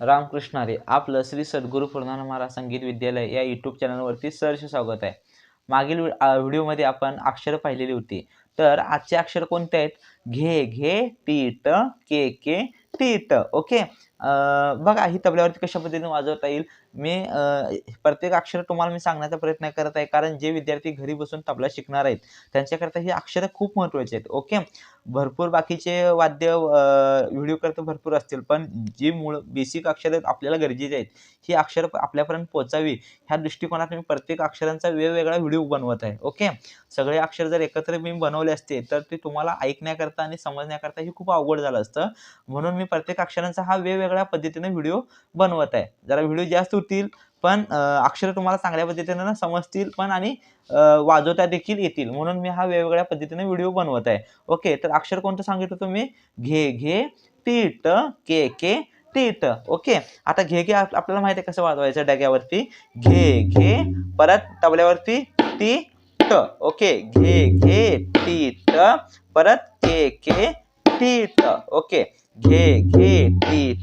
रामकृष्ण हरे आपलं श्री सद्गुरू पूर्णान महाराज संगीत विद्यालय या यूट्यूब चॅनलवरती सहर्ष स्वागत आहे. मागील व्हिडिओमध्ये आपण अक्षर पाहिलेली होती. तर आजचे अक्षर कोणते आहेत? घे घे टी ट के के टी ट ओके? बघा ही तबल्यावरती कशा पद्धतीने वाजवता येईल. मी प्रत्येक अक्षर तुम्हाला मी सांगण्याचा प्रयत्न करत आहे कारण जे विद्यार्थी घरी बसून तबला शिकणार आहेत त्यांच्याकरता ही अक्षरं खूप महत्त्वाची आहेत ओके? भरपूर बाकीचे वाद्य व्हिडिओ करता भरपूर असतील पण जी मूळ बेसिक अक्षरं आपल्याला गरजेची आहेत ही अक्षरं आपल्यापर्यंत पोचावी ह्या दृष्टिकोनात मी प्रत्येक अक्षरांचा वेगवेगळा व्हिडिओ बनवत आहे ओके? सगळे अक्षर जर एकत्र मी बनवले असते तर ते तुम्हाला ऐकण्याकरता आणि समजण्याकरता हे खूप अवघड झालं असतं म्हणून मी प्रत्येक अक्षरांचा हा वेगवेगळ्या पद्धतीने व्हिडिओ बनवत आहे. जरा व्हिडिओ जास्त होतील पण अक्षर तुम्हाला चांगल्या पद्धतीने ना समजतील पण आणि वाजवता देखील येतील. म्हणून मी हा वेगवेगळ्या पद्धतीने व्हिडिओ बनवत आहे. ओके तर अक्षर कोणतं सांगितलं तुम्ही? घे घे टीट ट के के टीट. ट ओके आता घे घे आपल्याला माहिती आहे कसं वाजवायचं डग्यावरती? घे घे परत तबल्यावरती टी ट ओके घे घे टी ट परत के के टी ओके. घे घे टी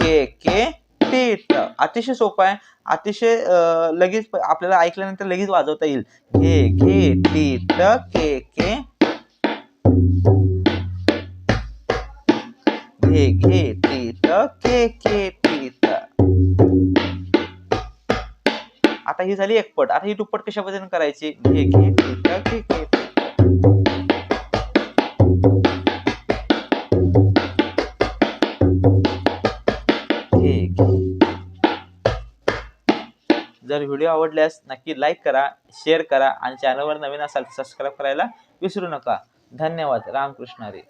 के के टी अतिशय सोपं आहे. अतिशय लगेच आपल्याला ऐकल्यानंतर लगेच वाजवता येईल. घे घे टी ट के के. घे घे टी के के टी आता ही झाली एकपट आता ही दुप्पट कशा पद्धतीने करायची? घे घे टी के के जर व्हिडिओ आवडल्यास नक्की लाईक करा शेअर करा आणि चॅनलवर नवीन असाल तर सबस्क्राईब करायला विसरू नका. धन्यवाद. रामकृष्ण हरी.